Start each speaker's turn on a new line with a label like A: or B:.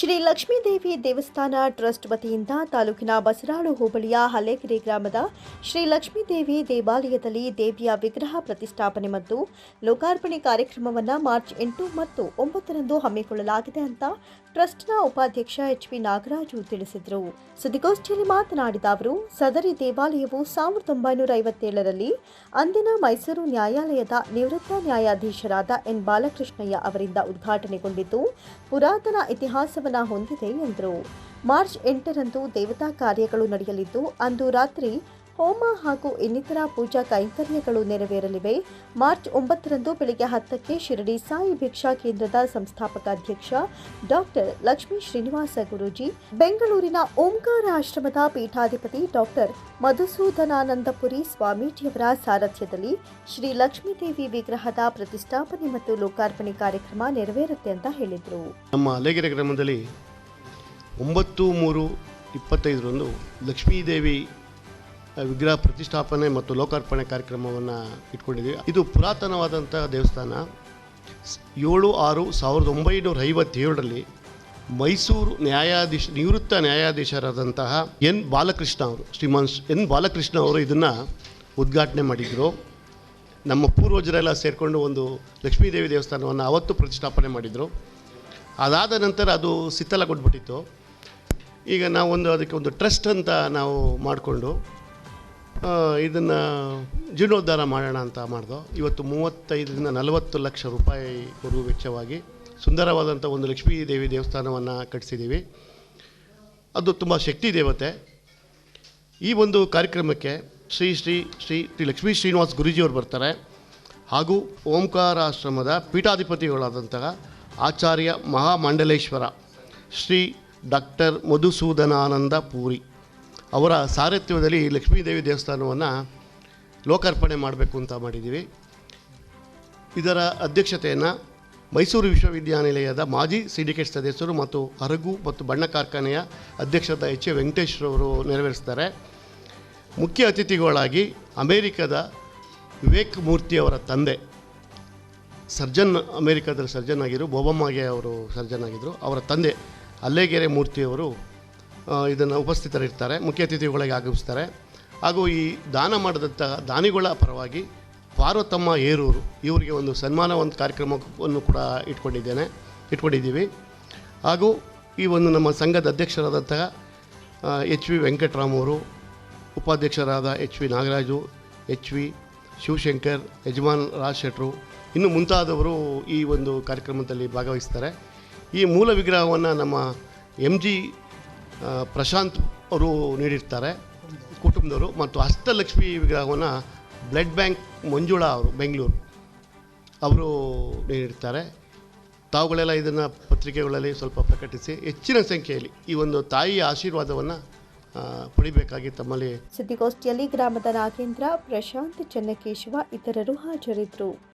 A: ಶ್ರೀ ಲಕ್ಷ್ಮೀದೇವಿ ದೇವಸ್ಥಾನ ಟ್ರಸ್ಟ್ ವತಿಯಿಂದ ತಾಲೂಕಿನ ಬಸರಾಳು ಹೋಬಳಿಯ ಹಲೇಕೆರೆ ಗ್ರಾಮದ ಶ್ರೀ ಲಕ್ಷ್ಮೀದೇವಿ ದೇವಾಲಯದಲ್ಲಿ ದೇವಿಯ ವಿಗ್ರಹ ಪ್ರತಿಷ್ಠಾಪನೆ ಮತ್ತು ಲೋಕಾರ್ಪಣೆ ಕಾರ್ಯಕ್ರಮವನ್ನು ಮಾರ್ಚ್ ಎಂಟು ಮತ್ತು ಒಂಬತ್ತರಂದು ಹಮ್ಮಿಕೊಳ್ಳಲಾಗಿದೆ ಅಂತ ಟ್ರಸ್ಟ್ನ ಉಪಾಧ್ಯಕ್ಷ ಎಚ್ ವಿ ನಾಗರಾಜು ತಿಳಿಸಿದರು. ಸುದ್ದಿಗೋಷ್ಠಿಯಲ್ಲಿ ಮಾತನಾಡಿದ ಅವರು, ಸದರಿ ದೇವಾಲಯವು ಸಾವಿರದ ಒಂಬೈನೂರ ಐವತ್ತೇಳರಲ್ಲಿ ಅಂದಿನ ಮೈಸೂರು ನ್ಯಾಯಾಲಯದ ನಿವೃತ್ತ ನ್ಯಾಯಾಧೀಶರಾದ ಎನ್ ಬಾಲಕೃಷ್ಣಯ್ಯ ಅವರಿಂದ ಉದ್ಘಾಟನೆಗೊಂಡಿದ್ದು, ಪುರಾತನ ಇತಿಹಾಸವನ್ನ ಹೊಂದಿದೆ ಎಂದರು. ಮಾರ್ಚ್ ಎಂಟರಂದು ದೇವತಾ ಕಾರ್ಯಗಳು ನಡೆಯಲಿದ್ದು ಅಂದು ರಾತ್ರಿ ಹೋಮ ಹಾಗೂ ಇನ್ನಿತರ ಪೂಜಾ ಕೈಂಕರ್ಯಗಳು ನೆರವೇರಲಿವೆ. ಮಾರ್ಚ್ ಒಂಬತ್ತರಂದು ಬೆಳಗ್ಗೆ ಹತ್ತಕ್ಕೆ ಶಿರಡಿ ಸಾಯಿ ಭಿಕ್ಷಾ ಕೇಂದ್ರದ ಸಂಸ್ಥಾಪಕ ಅಧ್ಯಕ್ಷ ಡಾಕ್ಟರ್ ಲಕ್ಷ್ಮೀ ಶ್ರೀನಿವಾಸ ಗುರೂಜಿ, ಬೆಂಗಳೂರಿನ ಓಂಕಾರ ಆಶ್ರಮದ ಪೀಠಾಧಿಪತಿ ಡಾಕ್ಟರ್ ಮಧುಸೂದನಾನಂದಪುರಿ ಸ್ವಾಮೀಜಿಯವರ ಸಾರಥ್ಯದಲ್ಲಿ ಶ್ರೀ ಲಕ್ಷ್ಮೀದೇವಿ ವಿಗ್ರಹದ ಪ್ರತಿಷ್ಠಾಪನೆ ಮತ್ತು ಲೋಕಾರ್ಪಣೆ ಕಾರ್ಯಕ್ರಮ ನೆರವೇರುತ್ತೆ ಅಂತ ಹೇಳಿದರು.
B: ನಮ್ಮ ಅಲೆಗೆರೆ ಗ್ರಾಮದಲ್ಲಿ ಒಂಬತ್ತು ಮೂರು ಇಪ್ಪತ್ತೈದರಂದು ಲಕ್ಷ್ಮೀದೇವಿ ವಿಗ್ರಹ ಪ್ರತಿಷ್ಠಾಪನೆ ಮತ್ತು ಲೋಕಾರ್ಪಣೆ ಕಾರ್ಯಕ್ರಮವನ್ನು ಇಟ್ಕೊಂಡಿದ್ದೀವಿ. ಇದು ಪುರಾತನವಾದಂಥ ದೇವಸ್ಥಾನ. ಏಳು ಆರು ಸಾವಿರದ ಒಂಬೈನೂರ ಐವತ್ತೇಳರಲ್ಲಿ ಮೈಸೂರು ನ್ಯಾಯಾಧೀಶ, ನಿವೃತ್ತ ನ್ಯಾಯಾಧೀಶರಾದಂತಹ ಎನ್ ಬಾಲಕೃಷ್ಣ ಅವರು, ಶ್ರೀಮಾನ್ ಎನ್ ಬಾಲಕೃಷ್ಣ ಅವರು ಇದನ್ನು ಉದ್ಘಾಟನೆ ಮಾಡಿದರು. ನಮ್ಮ ಪೂರ್ವಜರೆಲ್ಲ ಸೇರಿಕೊಂಡು ಒಂದು ಲಕ್ಷ್ಮೀದೇವಿ ದೇವಸ್ಥಾನವನ್ನು ಅವತ್ತು ಪ್ರತಿಷ್ಠಾಪನೆ ಮಾಡಿದರು. ಅದಾದ ನಂತರ ಅದು ಸಿತ್ತಲಗೊಂಡ್ಬಿಟ್ಟಿತ್ತು ಈಗ ನಾವೊಂದು ಅದಕ್ಕೆ ಒಂದು ಟ್ರಸ್ಟ್ ಅಂತ ನಾವು ಮಾಡಿಕೊಂಡು ಇದನ್ನು ಜೀರ್ಣೋದ್ಧಾರ ಮಾಡೋಣ ಅಂತ ಮಾಡಿದೋ. ಇವತ್ತು ಮೂವತ್ತೈದರಿಂದ ನಲವತ್ತು ಲಕ್ಷ ರೂಪಾಯಿವರೆಗೂ ವೆಚ್ಚವಾಗಿ ಸುಂದರವಾದಂಥ ಒಂದು ಲಕ್ಷ್ಮೀ ದೇವಿ ದೇವಸ್ಥಾನವನ್ನು ಕಟ್ಟಿಸಿದ್ದೀವಿ ಅದು ತುಂಬ ಶಕ್ತಿ ದೇವತೆ. ಈ ಒಂದು ಕಾರ್ಯಕ್ರಮಕ್ಕೆ ಶ್ರೀ ಶ್ರೀ ಶ್ರೀ ಶ್ರೀ ಲಕ್ಷ್ಮೀ ಶ್ರೀನಿವಾಸ್ ಗುರೂಜಿಯವರು ಬರ್ತಾರೆ. ಹಾಗೂ ಓಂಕಾರ ಆಶ್ರಮದ ಪೀಠಾಧಿಪತಿಗಳಾದಂತಹ ಆಚಾರ್ಯ ಮಹಾಮಂಡಲೇಶ್ವರ ಶ್ರೀ ಡಾಕ್ಟರ್ ಮಧುಸೂದನಾನಂದ ಪೂರಿ. ಅವರ ಸಾರಥ್ಯದಲ್ಲಿ ಲಕ್ಷ್ಮೀದೇವಿ ದೇವಸ್ಥಾನವನ್ನು ಲೋಕಾರ್ಪಣೆ ಮಾಡಬೇಕು ಅಂತ ಮಾಡಿದ್ದೀವಿ. ಇದರ ಅಧ್ಯಕ್ಷತೆಯನ್ನು ಮೈಸೂರು ವಿಶ್ವವಿದ್ಯಾನಿಲಯದ ಮಾಜಿ ಸಿಂಡಿಕೇಟ್ ಸದಸ್ಯರು ಮತ್ತು ಅರಗು ಮತ್ತು ಬಣ್ಣ ಕಾರ್ಖಾನೆಯ ಅಧ್ಯಕ್ಷರಾದ ಎಚ್ ಎ ವೆಂಕಟೇಶ್ವರವರು ನೆರವೇರಿಸ್ತಾರೆ ಮುಖ್ಯ ಅತಿಥಿಗಳಾಗಿ ಅಮೇರಿಕದ ವಿವೇಕ್ ಮೂರ್ತಿಯವರ ತಂದೆ, ಸರ್ಜನ್ ಅಮೇರಿಕಾದಲ್ಲಿ ಸರ್ಜನ್ ಆಗಿರು ಬೊಬಮ್ಮಗೆ ಅವರು ಸರ್ಜನ್ ಆಗಿದ್ದರು ಅವರ ತಂದೆ ಅಲ್ಲೇಗೆರೆ ಮೂರ್ತಿಯವರು ಇದನ್ನು ಉಪಸ್ಥಿತರಿರ್ತಾರೆ, ಮುಖ್ಯ ಅತಿಥಿಗಳಿಗೆ ಆಗಮಿಸ್ತಾರೆ. ಹಾಗೂ ಈ ದಾನ ಮಾಡಿದಂಥ ದಾನಿಗಳ ಪರವಾಗಿ ಪಾರ್ವತಮ್ಮ ಏರೂರು, ಇವರಿಗೆ ಒಂದು ಸನ್ಮಾನ ಒಂದು ಕಾರ್ಯಕ್ರಮವನ್ನು ಕೂಡ ಇಟ್ಕೊಂಡಿದ್ದೇನೆ, ಇಟ್ಕೊಂಡಿದ್ದೀವಿ. ಹಾಗೂ ಈ ಒಂದು ನಮ್ಮ ಸಂಘದ ಅಧ್ಯಕ್ಷರಾದಂತಹ ಎಚ್ ವಿ ವೆಂಕಟರಾಮ್ ಅವರು ಉಪಾಧ್ಯಕ್ಷರಾದ H V Nagaraju, H V Shivashankar, ಯಜಮಾನ್ Raj ಶೆಟ್ರು, ಇನ್ನು ಮುಂತಾದವರು ಈ ಒಂದು ಕಾರ್ಯಕ್ರಮದಲ್ಲಿ ಭಾಗವಹಿಸ್ತಾರೆ. ಈ ಮೂಲ ವಿಗ್ರಹವನ್ನು ನಮ್ಮ ಎಂ ಜಿ ಪ್ರಶಾಂತ್ ಅವರು ನೀಡಿರ್ತಾರೆ, ಕುಟುಂಬದವರು ಮತ್ತು ಹಸ್ತಲಕ್ಷ್ಮಿ ವಿಗ್ರಹವನ್ನು ಬ್ಲಡ್ ಬ್ಯಾಂಕ್ ಮಂಜುಳಾ ಅವರು, ಬೆಂಗಳೂರು ಅವರು ನೀಡಿರ್ತಾರೆ. ತಾವುಗಳೆಲ್ಲ ಇದನ್ನು ಪತ್ರಿಕೆಗಳಲ್ಲಿ ಸ್ವಲ್ಪ ಪ್ರಕಟಿಸಿ ಹೆಚ್ಚಿನ ಸಂಖ್ಯೆಯಲ್ಲಿ ಈ ಒಂದು ತಾಯಿಯ ಆಶೀರ್ವಾದವನ್ನು ಪಡಿಬೇಕಾಗಿ ತಮ್ಮಲ್ಲಿ
A: ಸುದ್ದಿಗೋಷ್ಠಿಯಲ್ಲಿ ಗ್ರಾಮದ ನಾಗೇಂದ್ರ ಪ್ರಶಾಂತ್, ಚನ್ನಕೇಶವ ಇತರರು ಹಾಜರಿದ್ದರು.